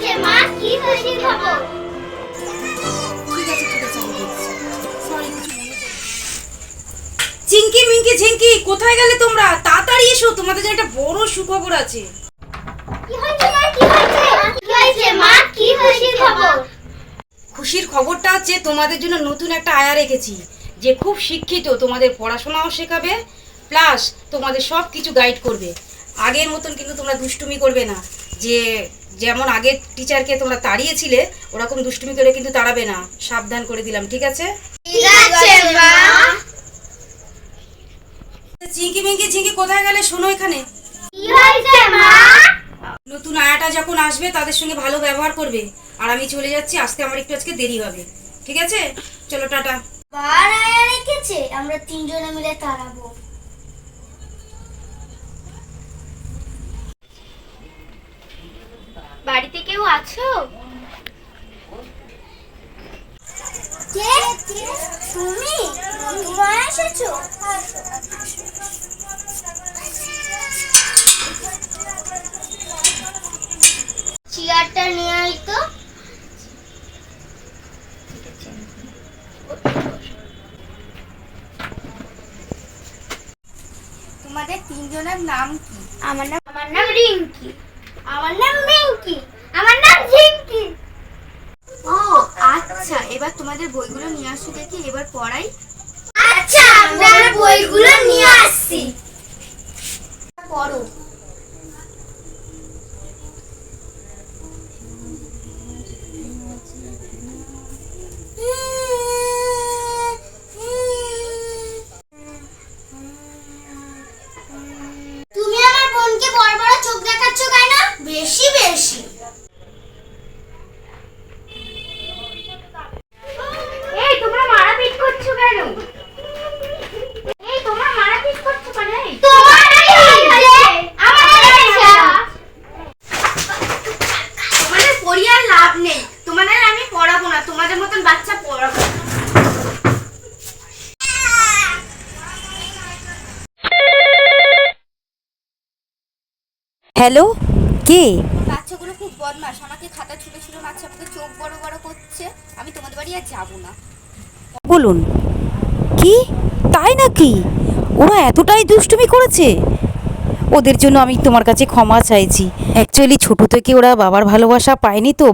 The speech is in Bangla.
হয়েছে মা কি হয়েছে খবর? চিঙ্কি মিঙ্কি ঝিঙ্কি কোথায় গেলে তোমরা? তাড়াতাড়ি এসো তোমাদের জন্য একটা বড় সুখবর আছে। মা? কি খবর? খুশির খবরটা হচ্ছে তোমাদের জন্য নতুন একটা আয়া রেখেছি যে খুব শিক্ষিত তোমাদের পড়াশোনাও শেখাবে প্লাস তোমাদের সব কিছু গাইড করবে। আগের মতন কিন্তু তোমরা দুষ্টুমি করবে না। যে যেমন আগের টিচারকে তোমরা তাড়িয়েছিলে ওরকম দুষ্টুমি করে কিন্তু তাড়াবে না। সাবধান করে দিলাম ঠিক আছে? চিঙ্কি মিঙ্কি কোথায় গেলে? শোনো এখানে। নতুন আয়াটা যখন আসবে তাদের সঙ্গে ভালো ব্যবহার করবে। আর আমি চলে যাচ্ছি আসতে আমার একটু আজকে দেরি হবে। ঠিক আছে? চলো টাটা। বার আয়া রেখেছে আমরা তিনজনে মিলে তাড়াবো। বাড়িতে কেউ আছো? কে? তুমি? এসেছ? চেয়ারটা নিয়ে আই তো। তোমাদের তিনজনের নাম কি? আমার নাম আমার নাম রিঙ্কি। আমার নাম মিঙ্কি। আমার নাম ঝিঙ্কি। ও আচ্ছা এবার তোমাদের বইগুলো নিয়ে আসো দেখি এবার পড়াই। আচ্ছা আমরা বইগুলো নিয়ে আসছি। পড়ো। লাভ নেই। তোমাদের আমি পড়াবো না তোমাদের মতন বাচ্চা পড়াবো না। হ্যালো কে? বাচ্চাগুলো খুব বদমাস আমাকে খাতা ছুটে ছুটে মারছে আমাকে চোখ বড় বড় করছে। আমি তোমাদের বাড়ি আর যাব না। বলুন কি? তাই নাকি? ওরা এতটাই দুষ্টুমি করেছে? ওদের জন্য আমি তোমার কাছে ক্ষমা চাইছি। অ্যাকচুয়ালি ছোটো থেকে ওরা বাবার ভালোবাসা পায়নি তো।